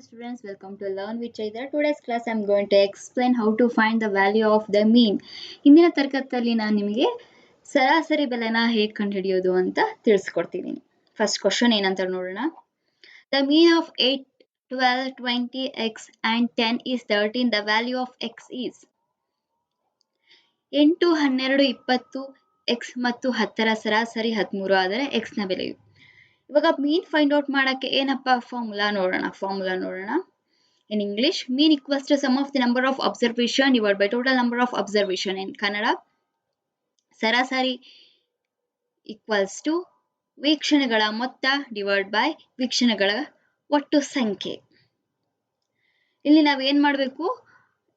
students, welcome to learn with chaitra today's class, i'm going to explain how to find the value of the mean. ಹಿಂದಿನ ತರಗತಿಯಲ್ಲಿ ನಾನು ನಿಮಗೆ ಸರಾಸರಿ ಬೆಲೆನ ಹೇಗೆ ಕಂಡುಹಿಡಿಯೋದು ಅಂತ ತಿಳಿಸ್ಕೊಡ್ತಿದ್ದೀನಿ ಫಸ್ಟ್ ಕ್ವಶನ್ ಏನಂತ ನೋಡೋಣ. The mean of eight twelve twenty x and ten is thirteen the value of x is ಎಂಟು, ಹನ್ನೆರಡು, ಇಪ್ಪತ್ತು ಎಕ್ಸ್ ಮತ್ತು ಹತ್ತರ ಸರಾಸರಿ ಹದಿಮೂರು. ಆದರೆ ಎಕ್ಸ್ನ ಬೆಲೆಯು ಇವಾಗ ಮೀನ್ ಫೈಂಡ್ ಔಟ್ ಮಾಡೋಕ್ಕೆ ಏನಪ್ಪ ಫಾರ್ಮುಲಾ ನೋಡೋಣ ಫಾರ್ಮುಲಾ ನೋಡೋಣ. In English mean equals to sum of the number of observation divide by total number of observation in Kannada ಸರಾಸರಿ ಈಕ್ವಲ್ಸ್ ಟು ವೀಕ್ಷಣೆಗಳ ಮೊತ್ತ ಡಿವೈಡ್ ಬೈ ವೀಕ್ಷಣೆಗಳ ಒಟ್ಟು ಸಂಖ್ಯೆ. ಇಲ್ಲಿ ನಾವು ಏನು ಮಾಡಬೇಕು?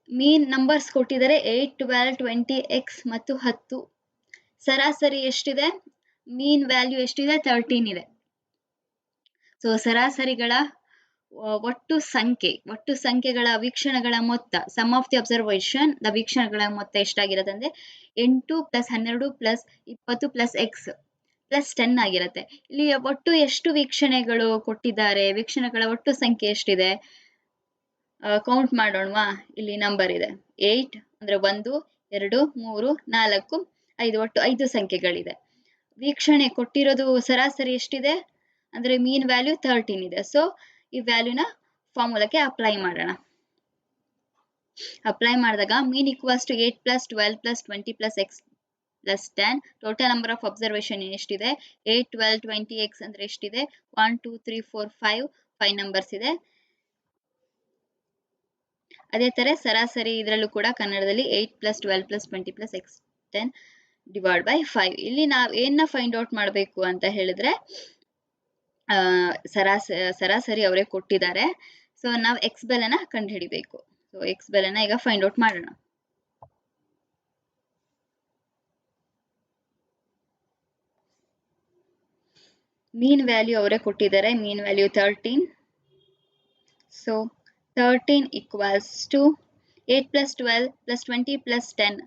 ಮೀನ್ ನಂಬರ್ಸ್ ಕೊಟ್ಟಿದ್ದಾರೆ ಏಯ್ಟ್ ಟ್ವೆಲ್ ಟ್ವೆಂಟಿ ಎಕ್ಸ್ ಮತ್ತು ಹತ್ತು. ಸರಾಸರಿ ಎಷ್ಟಿದೆ? ಮೀನ್ ವ್ಯಾಲ್ಯೂ ಎಷ್ಟಿದೆ? ತರ್ಟೀನ್ ಇದೆ. ಸೊ ಸರಾಸರಿಗಳ ಒಟ್ಟು ಸಂಖ್ಯೆ, ಒಟ್ಟು ಸಂಖ್ಯೆಗಳ ವೀಕ್ಷಣೆಗಳ ಮೊತ್ತ sum of the observation the ವೀಕ್ಷಣೆಗಳ ಮೊತ್ತ ಎಷ್ಟಾಗಿರುತ್ತೆ ಅಂದ್ರೆ ಎಂಟು ಪ್ಲಸ್ ಹನ್ನೆರಡು ಪ್ಲಸ್ ಇಪ್ಪತ್ತು ಪ್ಲಸ್ ಎಕ್ಸ್ ಪ್ಲಸ್ ಟೆನ್ ಆಗಿರುತ್ತೆ. ಇಲ್ಲಿ ಒಟ್ಟು ಎಷ್ಟು ವೀಕ್ಷಣೆಗಳು ಕೊಟ್ಟಿದ್ದಾರೆ, ವೀಕ್ಷಣೆಗಳ ಒಟ್ಟು ಸಂಖ್ಯೆ ಎಷ್ಟಿದೆ? ಕೌಂಟ್ ಮಾಡೋಣವಾ, ಇಲ್ಲಿ ನಂಬರ್ ಇದೆ. ಏಯ್ಟ್ ಅಂದ್ರೆ ಒಂದು, ಎರಡು, ಮೂರು, ನಾಲ್ಕು, ಐದು, ಒಟ್ಟು ಐದು ಸಂಖ್ಯೆಗಳಿದೆ. ವೀಕ್ಷಣೆ ಕೊಟ್ಟಿರೋದು ಸರಾಸರಿ ಎಷ್ಟಿದೆ? ಅಂದ್ರೆ ಮೀನ್ ವ್ಯಾಲ್ಯೂ ತರ್ಟೀನ್ ಇದೆ. ಸೊ ಈ ವ್ಯಾಲ್ಯೂನ ಫಾರ್ಮುಲಾಕ್ಕೆ ಅಪ್ಲೈ ಮಾಡೋಣ. ಅಪ್ಲೈ ಮಾಡಿದಾಗ mean equals to eight plus twelve plus twenty plus x plus ten total number of observation ಎಷ್ಟಿದೆ? ಏಟ್ ಟ್ವೆಲ್ ಟ್ವೆಂಟಿ ಎಕ್ಸ್ ಅಂದ್ರೆ ಎಷ್ಟಿದೆ? One two three four five five numbers ಇದೆ. ಅದೇ ತರ ಸರಾಸರಿ ಇದರಲ್ಲೂ ಕೂಡ ಕನ್ನಡದಲ್ಲಿ eight plus twelve plus twenty plus x ten divide by five ಇಲ್ಲಿ ನಾವು ಏನನ್ನ ಫೈಂಡ್ ಔಟ್ ಮಾಡಬೇಕು ಅಂತ ಹೇಳಿದ್ರೆ ಸರಾಸ ಸರಾಸರಿ ಅವರೇ ಕೊಟ್ಟಿದ್ದಾರೆ. ಸೊ ನಾವು ಎಕ್ಸ್ ಬೆಲೆನ ಕಂಡುಹಿಡಿಬೇಕು. ಸೊ ಎಕ್ಸ್ ಬೆಲೆನ ಈಗ ಫೈಂಡ್ ಔಟ್ ಮಾಡೋಣ. ಮೀನ್ ವ್ಯಾಲ್ಯೂ ಅವರೇ ಕೊಟ್ಟಿದ್ದಾರೆ. Mean value thirteen so thirteen equals to eight plus twelve plus twenty plus ten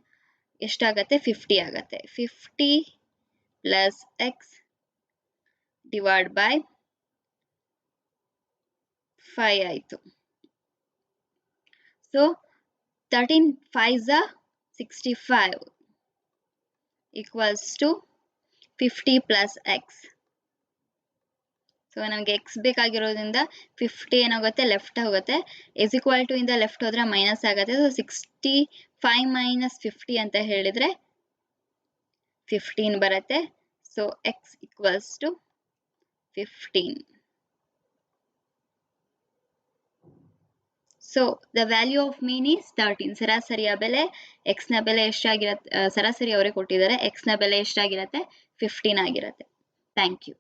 ಎಷ್ಟಾಗತ್ತೆ? ಫಿಫ್ಟಿ ಆಗತ್ತೆ. Fifty plus x divide by five ಆಯಿತು. So thirteen five ಝ sixty five equals to fifty plus x so ನಮಗೆ X ಬೇಕಾಗಿರೋದ್ರಿಂದ fifty ಏನಾಗುತ್ತೆ? Left ಹೋಗುತ್ತೆ. As equal to ಇಂದ left ಹೋದ್ರೆ minus ಆಗುತ್ತೆ. So sixty five minus fifty ಅಂತ ಹೇಳಿದ್ರೆ ಫಿಫ್ಟೀನ್ ಬರುತ್ತೆ. So x equals to fifteen so the value of mean is thirteen ಸರಾಸರಿಯ ಬೆಲೆ ಎಕ್ಸ್ನ ಬೆಲೆ ಎಷ್ಟಾಗಿರತ್ತೆ ಸರಾಸರಿ ಅವರೇ ಕೊಟ್ಟಿದ್ದಾರೆ. ಎಕ್ಸ್ನ ಬೆಲೆ ಎಷ್ಟಾಗಿರತ್ತೆ? ಫಿಫ್ಟೀನ್ ಆಗಿರತ್ತೆ. Thank you